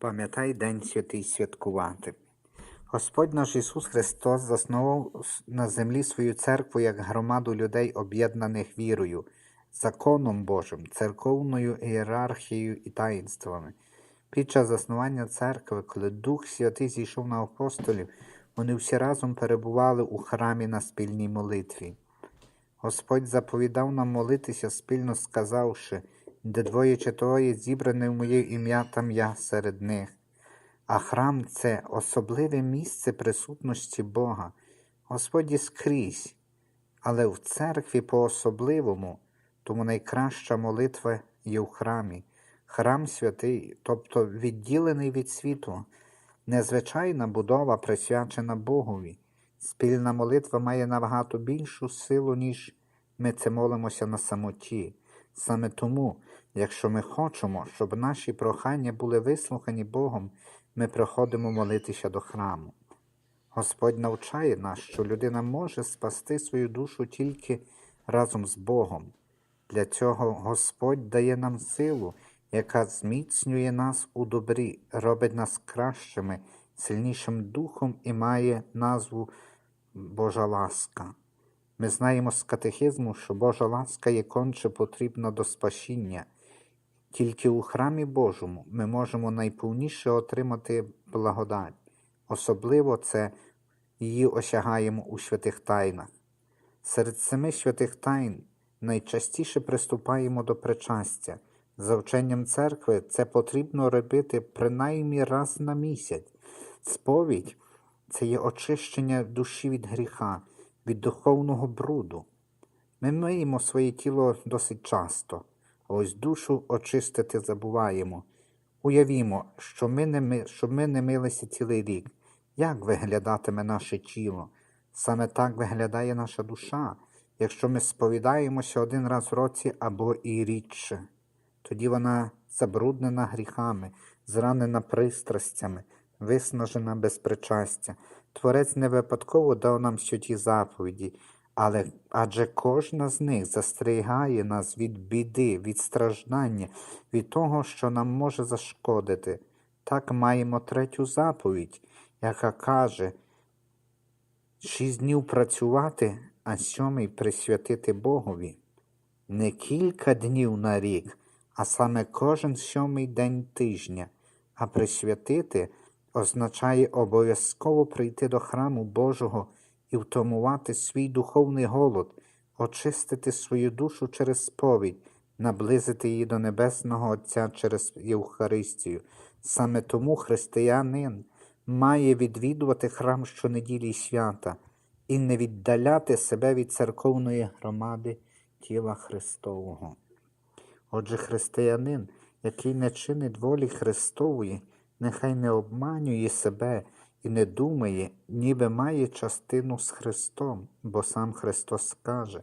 Пам'ятай День Святий святкувати. Господь наш Ісус Христос заснував на землі свою церкву як громаду людей, об'єднаних вірою, законом Божим, церковною ієрархією і таїнствами. Під час заснування церкви, коли Дух Святий зійшов на апостолів, вони всі разом перебували у храмі на спільній молитві. Господь заповідав нам молитися спільно, сказавши, де двоє чи троє зібране в моє ім'я, там я серед них. А храм це особливе місце присутності Бога. Господь скрізь, але в церкві по-особливому, тому найкраща молитва є в храмі. Храм святий, тобто відділений від світу, незвичайна будова присвячена Богові. Спільна молитва має набагато більшу силу, ніж ми це молимося на самоті. Саме тому, якщо ми хочемо, щоб наші прохання були вислухані Богом, ми приходимо молитися до храму. Господь навчає нас, що людина може спасти свою душу тільки разом з Богом. Для цього Господь дає нам силу, яка зміцнює нас у добрі, робить нас кращими, сильнішим духом і має назву Божа ласка. Ми знаємо з катехизму, що Божа ласка є конче потрібна до спасіння. Тільки у храмі Божому ми можемо найповніше отримати благодать. Особливо це її осягаємо у святих тайнах. Серед семи святих тайн найчастіше приступаємо до причастя. За вченням церкви це потрібно робити принаймні раз на місяць. Сповідь це є очищення душі від гріха, від духовного бруду. Ми миємо своє тіло досить часто, ось душу очистити забуваємо. Уявімо, що ми не, що ми не милися цілий рік. Як виглядатиме наше тіло? Саме так виглядає наша душа, якщо ми сповідаємося один раз в році або і рідше. Тоді вона забруднена гріхами, зранена пристрастями, виснажена без причастя. Творець не випадково дав нам святі заповіді, але адже кожна з них застерігає нас від біди, від страждання, від того, що нам може зашкодити. Так маємо третю заповідь, яка каже шість днів працювати, а сьомий присвятити Богові. Не кілька днів на рік, а саме кожен сьомий день тижня, а присвятити означає обов'язково прийти до храму Божого і втамувати свій духовний голод, очистити свою душу через сповідь, наблизити її до Небесного Отця через Євхаристію. Саме тому християнин має відвідувати храм щонеділі свята і не віддаляти себе від церковної громади тіла Христового. Отже, християнин, який не чинить волі Христової, нехай не обманює себе і не думає, ніби має частину з Христом, бо сам Христос каже,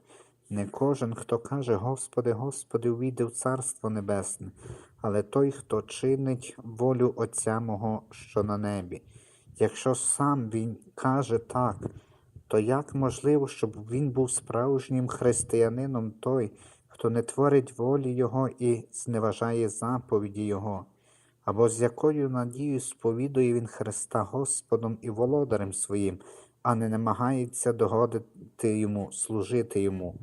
не кожен, хто каже, Господи, Господи, увійде в Царство Небесне, але той, хто чинить волю Отця мого, що на небі. Якщо сам Він каже так, то як можливо, щоб він був справжнім християнином той, хто не творить волі Його і зневажає заповіді Його, або з якою надією сповідує він Христа Господом і володарем своїм, а не намагається догодити йому, служити йому?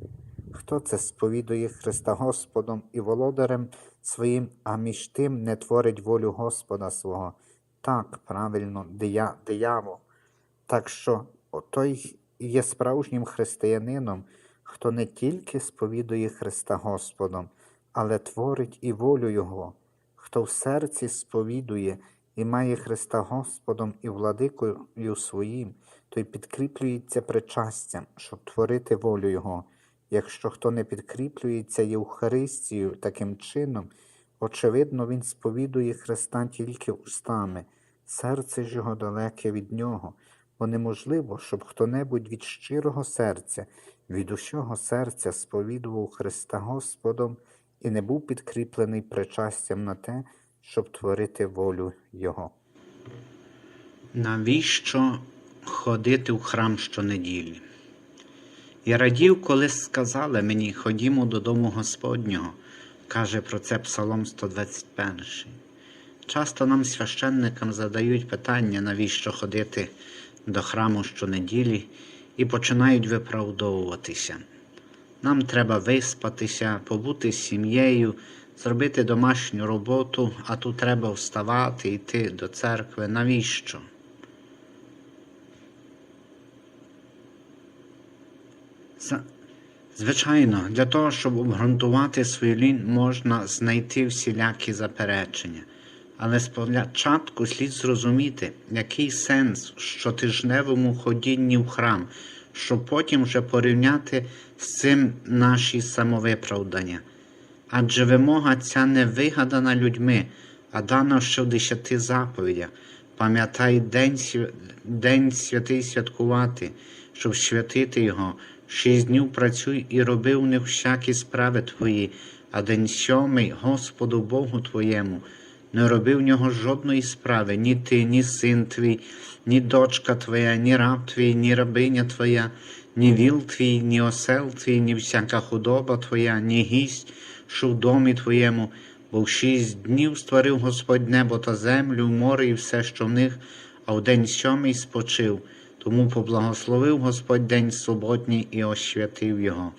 Хто це сповідує Христа Господом і володарем своїм, а між тим не творить волю Господа свого? Так, правильно, дия- диявол. Так що той є справжнім християнином, хто не тільки сповідує Христа Господом, але творить і волю Його, хто в серці сповідує і має Христа Господом і владикою своїм, той підкріплюється причастям, щоб творити волю Його. Якщо хто не підкріплюється Євхаристією таким чином, очевидно, він сповідує Христа тільки устами, серце ж його далеке від нього, бо неможливо, щоб хто-небудь від щирого серця, від усього серця сповідував Христа Господом і не був підкріплений причастям на те, щоб творити волю Його. Навіщо ходити в храм щонеділі? Я радів, коли сказали мені, ходімо додому Господнього, каже про це Псалом 121. Часто нам, священникам, задають питання, навіщо ходити до храму щонеділі, і починають виправдовуватися. Нам треба виспатися, побути з сім'єю, зробити домашню роботу, а тут треба вставати, йти до церкви. Навіщо? Звичайно, для того, щоб обґрунтувати свою лінь, можна знайти всілякі заперечення. Але спочатку слід зрозуміти, який сенс в щотижневому ходінні в храм, щоб потім вже порівняти з цим наші самовиправдання. Адже вимога ця не вигадана людьми, а дана ще в десяти заповідях. Пам'ятай день, день святий святкувати, щоб святити його. Шість днів працюй і роби в них всякі справи твої, а день сьомий Господу Богу твоєму. Не роби в нього жодної справи, ні ти, ні син твій, ні дочка твоя, ні раб твій, ні рабиня твоя, ні віл твій, ні осел твій, ні всяка худоба твоя, ні гість, що в домі твоєму, бо в шість днів створив Господь небо та землю, море і все, що в них, а в день сьомий спочив. Тому поблагословив Господь день суботній і освятив його.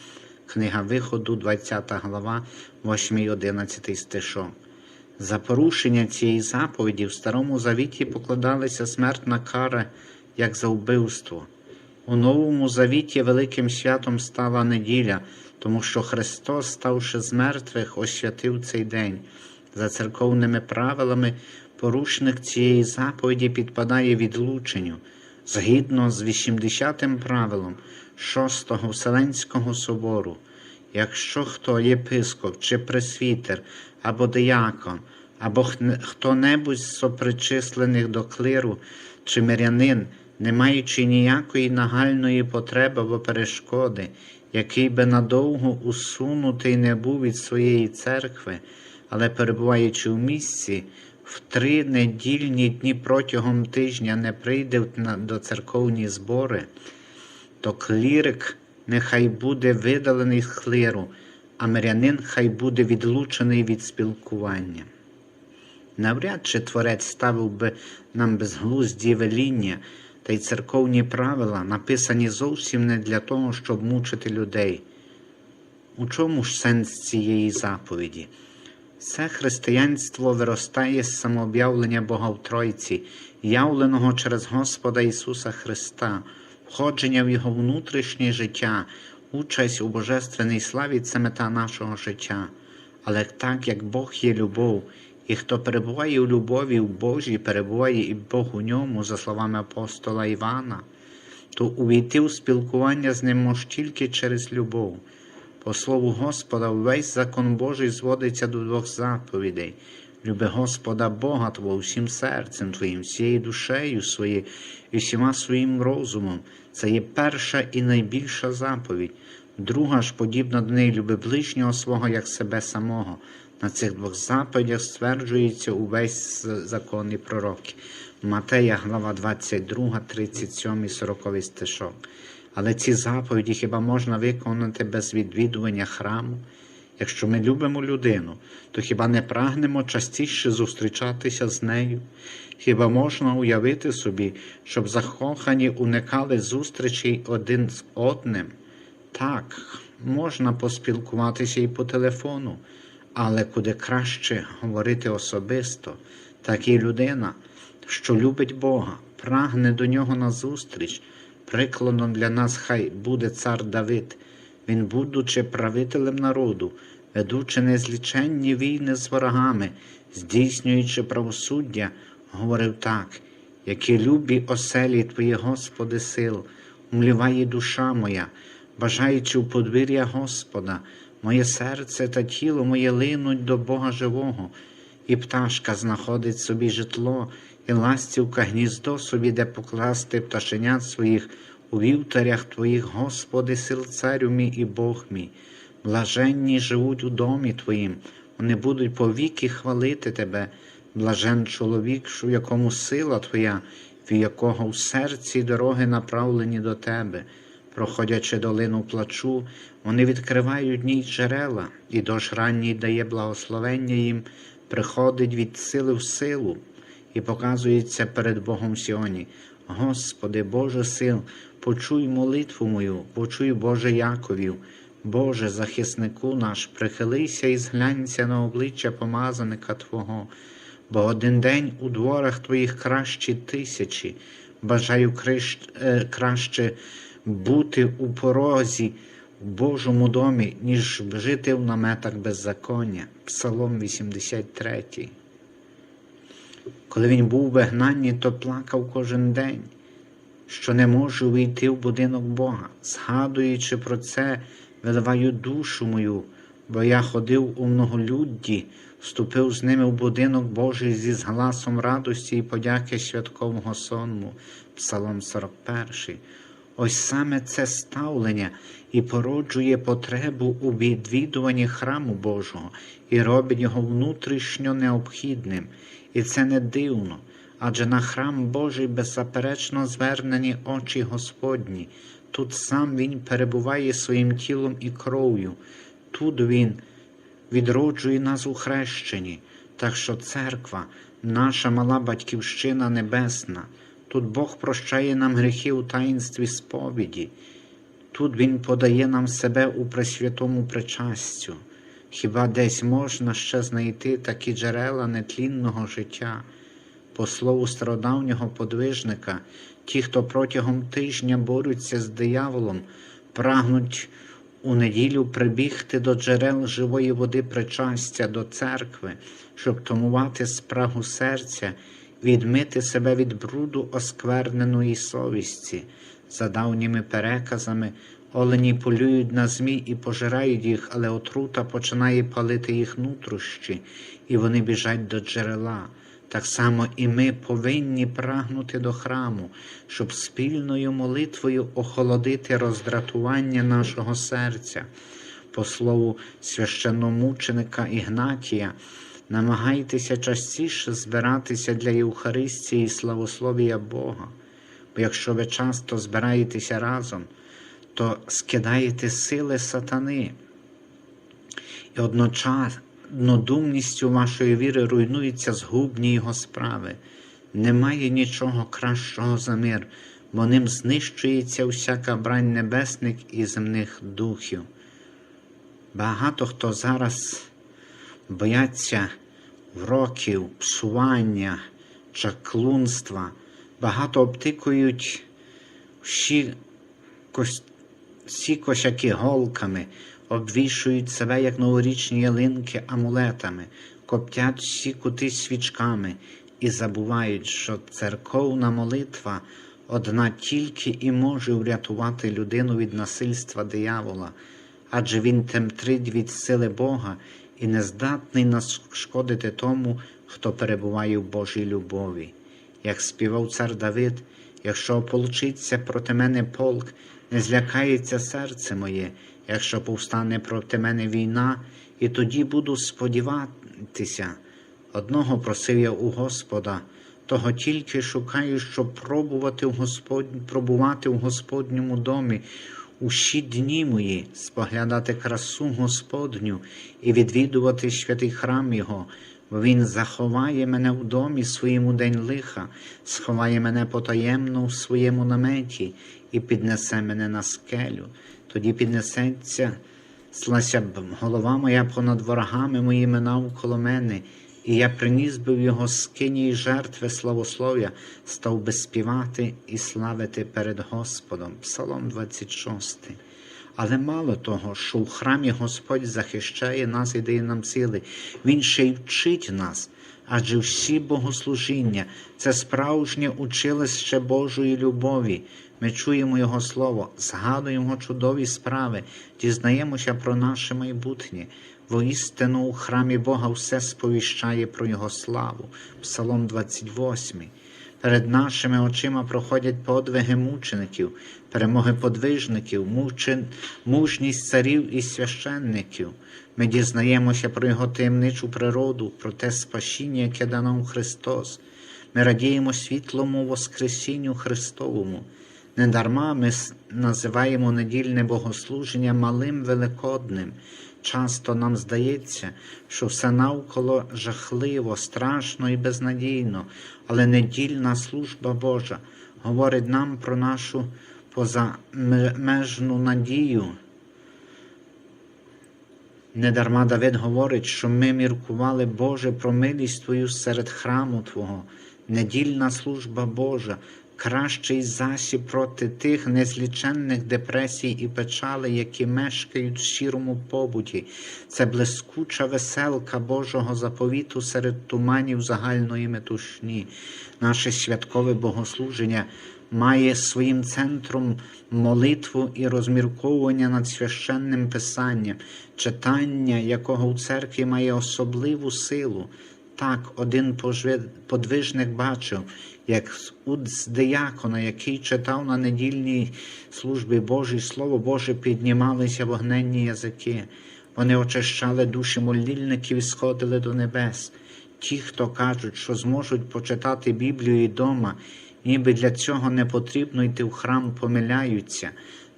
Книга Виходу, 20 глава, 8 і 11 стишок. За порушення цієї заповіді в Старому Завіті покладалася смертна кара, як за вбивство. У Новому Завіті великим святом стала неділя, тому що Христос, ставши з мертвих, освятив цей день. За церковними правилами, порушник цієї заповіді підпадає відлученню. Згідно з 80-тим правилом 6-го Вселенського собору, якщо хто єпископ чи пресвітер або диякон, або хто-небудь з сопричислених до клиру чи мирянин, не маючи ніякої нагальної потреби або перешкоди, який би надовго усунутий не був від своєї церкви, але перебуваючи в місці, в три недільні дні протягом тижня не прийде до церковні збори, то клірик нехай буде видалений з клиру, а мирянин хай буде відлучений від спілкування. Навряд чи творець ставив би нам безглузді веління та й церковні правила, написані зовсім не для того, щоб мучити людей. У чому ж сенс цієї заповіді? Це християнство виростає з самооб'явлення Бога в Тройці, явленого через Господа Ісуса Христа, входження в Його внутрішнє життя, участь у божественній славі це мета нашого життя. Але так як Бог є любов, і хто перебуває у любові в Божій, перебуває і Бог у ньому, за словами апостола Івана, то увійти у спілкування з ним може тільки через любов. По слову Господа, весь закон Божий зводиться до двох заповідей. Люби Господа Бога Твого всім серцем Твоїм, всією душею своєю і всіма своїм розумом. Це є перша і найбільша заповідь. Друга ж, подібна до неї, люби ближнього свого як себе самого. На цих двох заповідях стверджується увесь закон і пророки. Матея, глава 22, 37, 40 стишок. Але ці заповіді хіба можна виконати без відвідування храму? Якщо ми любимо людину, то хіба не прагнемо частіше зустрічатися з нею? Хіба можна уявити собі, щоб закохані уникали зустрічей один з одним? Так, можна поспілкуватися і по телефону, але куди краще говорити особисто, так і людина, що любить Бога, прагне до нього на зустріч. Прикладом для нас хай буде цар Давид. Він, будучи правителем народу, ведучи незліченні війни з ворогами, здійснюючи правосуддя, говорив так, які любі оселі Твої, Господи, сил, умліває душа моя, бажаючи у подвір'я Господа, моє серце та тіло моє линуть до Бога живого, і пташка знаходить собі житло, і ластівка гніздо собі, де покласти пташенят своїх у вівтарях Твоїх, Господи, сил царю мій і Бог мій. Блаженні живуть у домі Твоїм, вони будуть повіки хвалити Тебе. Блажен чоловік, в якому сила Твоя, в якого в серці дороги направлені до Тебе. Проходячи долину плачу, вони відкривають ній джерела, і дощ ранній дає благословення їм, приходить від сили в силу і показується перед Богом Сіоні. Господи, Боже сил, почуй молитву мою, почуй Боже Яковів, Боже, захиснику наш, прихилися і зглянься на обличчя помазаника Твого, бо один день у дворах Твоїх кращі тисячі, бажаю крищ, е, краще бути у порозі в Божому домі, ніж жити в наметах беззаконня. Псалом 83. Коли він був у вигнанні, то плакав кожен день, що не можу війти в будинок Бога. Згадуючи про це, виливаю душу мою, бо я ходив у многолюдді, вступив з ними в будинок Божий зі згласом радості і подяки святкового сонму. Псалом 41. Ось саме це ставлення і породжує потребу у відвідуванні храму Божого і робить його внутрішньо необхідним. І це не дивно, адже на храм Божий беззаперечно звернені очі Господні. Тут сам Він перебуває своїм тілом і кров'ю, тут Він відроджує нас у хрещенні, так що церква, наша мала батьківщина небесна. Тут Бог прощає нам гріхи у таїнстві сповіді, тут Він подає нам себе у пресвятому причастю. Хіба десь можна ще знайти такі джерела нетлінного життя? По слову стародавнього подвижника, ті, хто протягом тижня борються з дияволом, прагнуть у неділю прибігти до джерел живої води причастя до церкви, щоб томувати спрагу серця, відмити себе від бруду оскверненої совісті. За давніми переказами олені полюють на змій і пожирають їх, але отрута починає палити їх нутрощі, і вони біжать до джерела. Так само і ми повинні прагнути до храму, щоб спільною молитвою охолодити роздратування нашого серця. По слову священномученика Ігнатія, намагайтеся частіше збиратися для Євхаристії і славословія Бога. Бо якщо ви часто збираєтеся разом, то скидаєте сили сатани. І одночасно однодумністю вашої віри руйнуються згубні його справи. Немає нічого кращого за мир, бо ним знищується всяка брань небесних і земних духів. Багато хто зараз бояться вроків, псування, чаклунства, багато обтикують всі, кос... всі косяки голками, обвішують себе, як новорічні ялинки, амулетами, коптять всі кути свічками і забувають, що церковна молитва одна тільки і може врятувати людину від насильства диявола, адже він темтрить від сили Бога і не здатний нашкодити тому, хто перебуває в Божій любові. Як співав цар Давид, якщо ополчиться проти мене полк, не злякається серце моє, якщо повстане проти мене війна, і тоді буду сподіватися. Одного просив я у Господа, того тільки шукаю, щоб пробувати в Господ... пробувати в Господньому домі усі дні мої, споглядати красу Господню і відвідувати святий храм Його, бо Він заховає мене в домі своєму день лиха, сховає мене потаємно в своєму наметі і піднесе мене на скелю. Тоді піднесеться, слася б голова моя понад ворогами моїми навколо мене, і я приніс би в його скині й жертви славослов'я, став би співати і славити перед Господом. Псалом 26. Але мало того, що в храмі Господь захищає нас і дає нам сили, Він ще й вчить нас, адже всі богослужіння це справжнє училище Божої любові. Ми чуємо Його Слово, згадуємо чудові справи, дізнаємося про наше майбутнє. Воістину у храмі Бога все сповіщає про Його славу. Псалом 28. Перед нашими очима проходять подвиги мучеників, перемоги подвижників, мучин... мужність царів і священників. Ми дізнаємося про Його таємничу природу, про те спасіння, яке дано Христос. Ми радіємо світлому Воскресінню Христовому. Недарма ми називаємо недільне богослуження малим великодним. Часто нам здається, що все навколо жахливо, страшно і безнадійно, але недільна служба Божа говорить нам про нашу позамежну надію. Недарма Давид говорить, що ми міркували, Боже, про милість Твою серед храму Твого, недільна служба Божа, кращий засіб проти тих незліченних депресій і печалей, які мешкають в щирому побуті. Це блискуча веселка Божого заповіту серед туманів загальної метушні. Наше святкове богослуження має своїм центром молитву і розмірковування над священним писанням, читання якого у церкві має особливу силу. Так, один подвижник бачив, як з диякона, який читав на недільній службі Божій Слово Боже, піднімалися вогненні язики. Вони очищали душі молільників і сходили до небес. Ті, хто кажуть, що зможуть почитати Біблію і дома, ніби для цього не потрібно йти в храм, помиляються.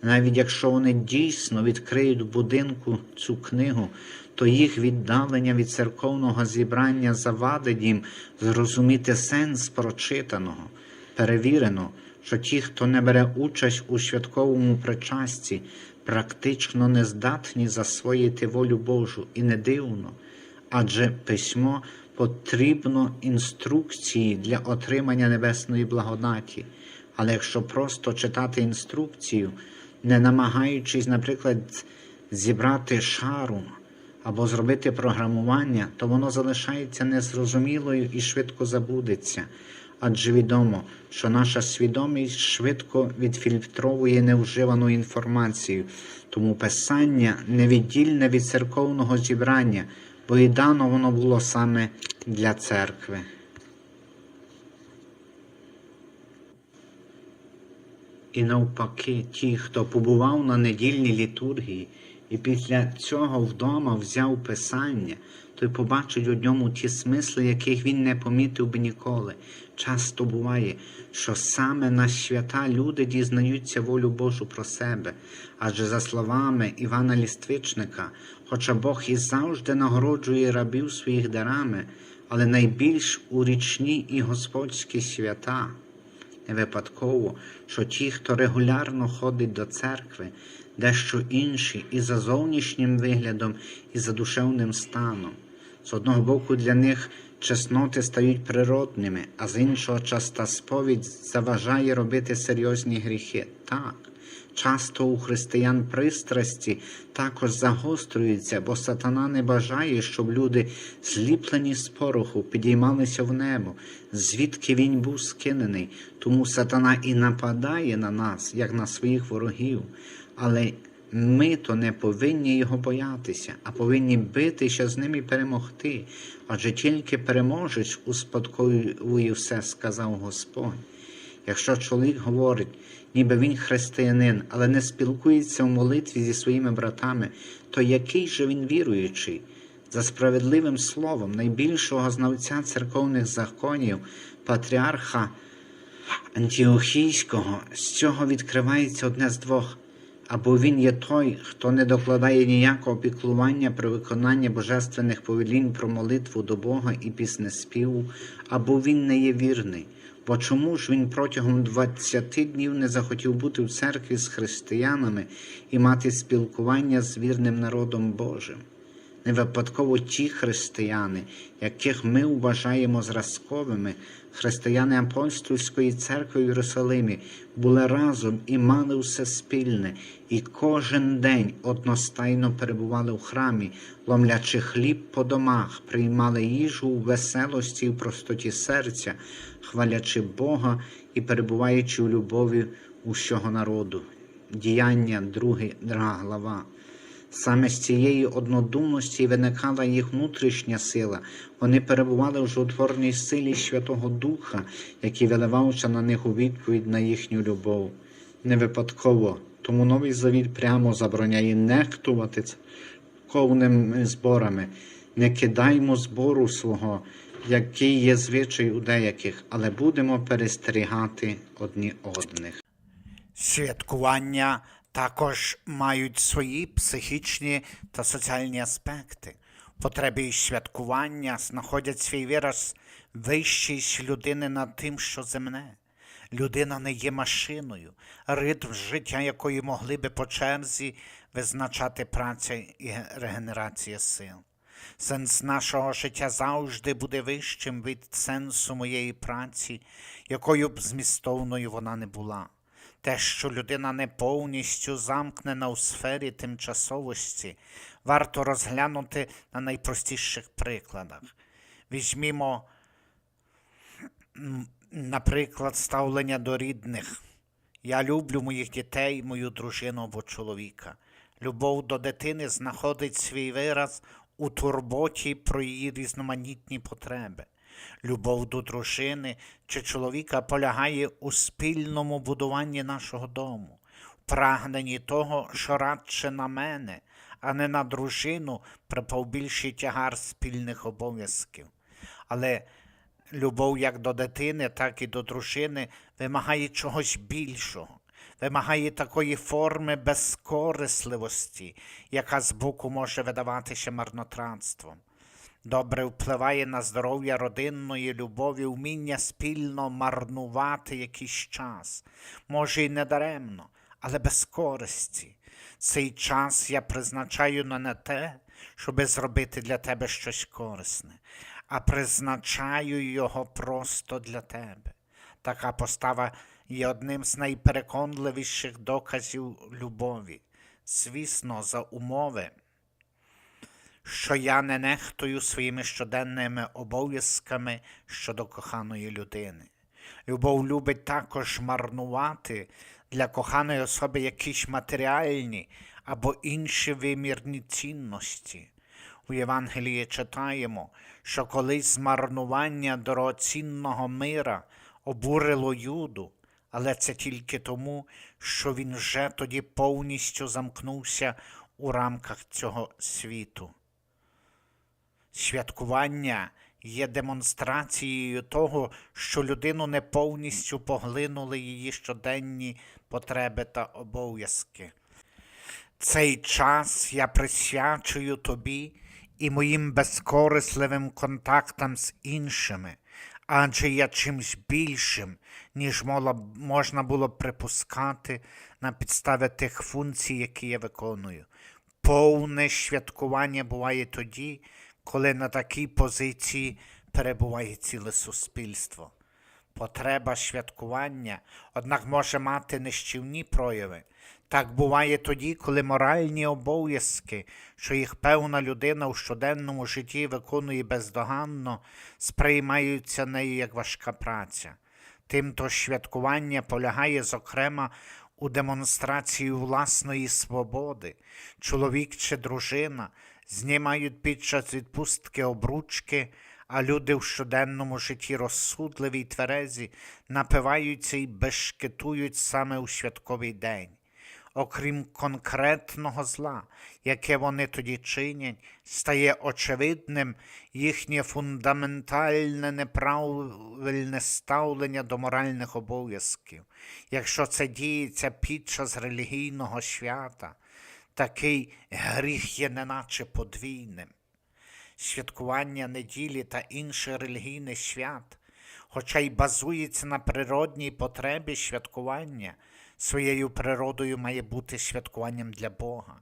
Навіть якщо вони дійсно відкриють в будинку цю книгу, то їх віддалення від церковного зібрання завадить їм зрозуміти сенс прочитаного. Перевірено, що ті, хто не бере участь у святковому причасті, практично не здатні засвоїти волю Божу і не дивно, адже письмо потрібно інструкції для отримання небесної благодаті. Але якщо просто читати інструкцію, не намагаючись, наприклад, зібрати шару або зробити програмування, то воно залишається незрозумілою і швидко забудеться. Адже відомо, що наша свідомість швидко відфільтровує невживану інформацію, тому писання невіддільне від церковного зібрання, бо і дано воно було саме для церкви. І навпаки, ті, хто побував на недільній літургії і після цього вдома взяв писання, той побачить у ньому ті смисли, яких він не помітив би ніколи. Часто буває, що саме на свята люди дізнаються волю Божу про себе. Адже за словами Івана Ліствичника, хоча Бог і завжди нагороджує рабів своїх дарами, але найбільш у річні і господські свята. Не випадково, що ті, хто регулярно ходить до церкви, дещо інші і за зовнішнім виглядом, і за душевним станом. З одного боку, для них чесноти стають природними, а з іншого часта сповідь заважає робити серйозні гріхи. Так, часто у християн пристрасті також загострюються, бо сатана не бажає, щоб люди, зліплені з пороху, підіймалися в небо, звідки він був скинений. Тому сатана і нападає на нас, як на своїх ворогів. Але ми то не повинні його боятися, а повинні битися з ним і перемогти. Адже тільки переможець успадковує все, сказав Господь. Якщо чоловік говорить, ніби він християнин, але не спілкується в молитві зі своїми братами, то який же він віруючий? За справедливим словом найбільшого знавця церковних законів, патріарха Антіохійського, з цього відкривається одне з двох. Або він є той, хто не докладає ніякого піклування про виконання божественних повелінь про молитву до Бога і піснеспіву, або він не є вірний. Бо чому ж він протягом 20 днів не захотів бути в церкві з християнами і мати спілкування з вірним народом Божим? Не випадково ті християни, яких ми вважаємо зразковими, християни апостольської церкви в Єрусалимі, були разом і мали все спільне, і кожен день одностайно перебували в храмі, ломлячи хліб по домах, приймали їжу у веселості і в простоті серця, хвалячи Бога і перебуваючи у любові усього народу. Діяння, 2 глава. Саме з цієї однодумності виникала їх внутрішня сила. Вони перебували в жотворній силі Святого Духа, який виливався на них у відповідь на їхню любов. Не випадково, тому новий завіт прямо забороняє нехтувати церковними зборами. Не кидаймо збору свого, який є звичай у деяких, але будемо перестерігати одні одних. святкування також мають свої психічні та соціальні аспекти. Потреби і святкування знаходять свій вираз вищість людини над тим, що земне. Людина не є машиною, ритм життя якої могли би по черзі визначати праця і регенерація сил. Сенс нашого життя завжди буде вищим від сенсу моєї праці, якою б змістовною вона не була. Те, що людина не повністю замкнена у сфері тимчасовості, варто розглянути на найпростіших прикладах. Візьмімо, наприклад, ставлення до рідних. Я люблю моїх дітей, мою дружину або чоловіка. Любов до дитини знаходить свій вираз у турботі про її різноманітні потреби. Любов до дружини чи чоловіка полягає у спільному будуванні нашого дому, прагненні того, що радше на мене, а не на дружину припав більший тягар спільних обов'язків. Але любов як до дитини, так і до дружини вимагає чогось більшого, вимагає такої форми безкорисливості, яка збоку може видаватися марнотратством. Добре впливає на здоров'я родинної любові вміння спільно марнувати якийсь час, може й недаремно, але без користі. Цей час я призначаю не те, щоби зробити для тебе щось корисне, а призначаю його просто для тебе. Така постава є одним з найпереконливіших доказів любові. Звісно, за умови, що я не нехтую своїми щоденними обов'язками щодо коханої людини. Любов любить також марнувати для коханої особи якісь матеріальні або інші вимірні цінності. У Євангелії читаємо, що колись змарнування дорогоцінного мира обурило Юду, але це тільки тому, що він вже тоді повністю замкнувся у рамках цього світу. Святкування є демонстрацією того, що людину не повністю поглинули її щоденні потреби та обов'язки. Цей час я присвячую тобі і моїм безкорисливим контактам з іншими, адже я чимсь більшим, ніж можна було припускати на підставі тих функцій, які я виконую. Повне святкування буває тоді, коли на такій позиції перебуває ціле суспільство. Потреба святкування, однак може мати нищівні прояви. Так буває тоді, коли моральні обов'язки, що їх певна людина у щоденному житті виконує бездоганно, сприймаються нею як важка праця. Тимто святкування полягає, зокрема, у демонстрації власної свободи. Чоловік чи дружина знімають під час відпустки обручки, а люди в щоденному житті розсудливі й тверезі напиваються і бешкетують саме у святковий день. Окрім конкретного зла, яке вони тоді чинять, стає очевидним їхнє фундаментальне неправильне ставлення до моральних обов'язків. Якщо це діється під час релігійного свята, такий гріх є неначе подвійним. Святкування неділі та інших релігійних свят, хоча й базується на природній потребі святкування, своєю природою має бути святкуванням для Бога.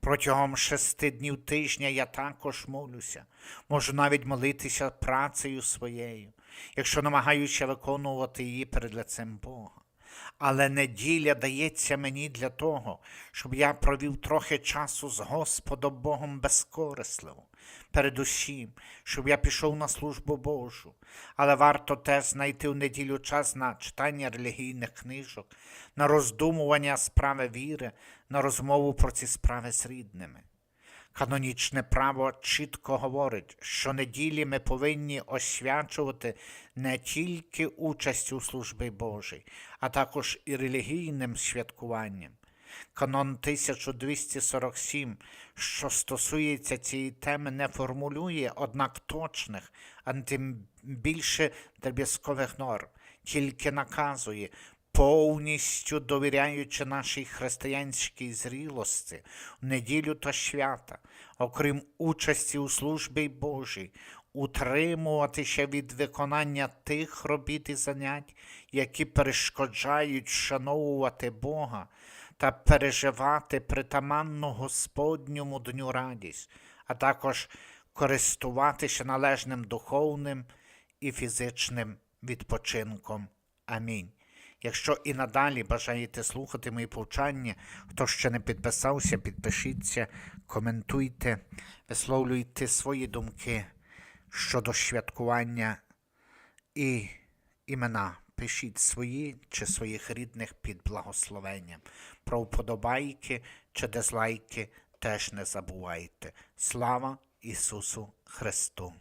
Протягом шести днів тижня я також молюся, можу навіть молитися працею своєю, якщо намагаюся виконувати її перед лицем Бога. Але неділя дається мені для того, щоб я провів трохи часу з Господом Богом безкорисливо. Передусім, щоб я пішов на службу Божу. Але варто теж знайти в неділю час на читання релігійних книжок, на роздумування справи віри, на розмову про ці справи з рідними. Канонічне право чітко говорить, що неділі ми повинні освячувати не тільки участь у службі Божій, а також і релігійним святкуванням. Канон 1247, що стосується цієї теми, не формулює, однак точних, а тим більше дріб'язкових норм, тільки наказує повністю довіряючи нашій християнській зрілості в неділю та свята, окрім участі у службі Божій, утримуватися від виконання тих робіт і занять, які перешкоджають вшановувати Бога та переживати притаманну Господньому дню радість, а також користуватися належним духовним і фізичним відпочинком. Амінь. Якщо і надалі бажаєте слухати мої повчання, хто ще не підписався, підпишіться, коментуйте, висловлюйте свої думки щодо святкування і імена. Пишіть свої чи своїх рідних під благословенням. Про вподобайки чи дизлайки теж не забувайте. Слава Ісусу Христу!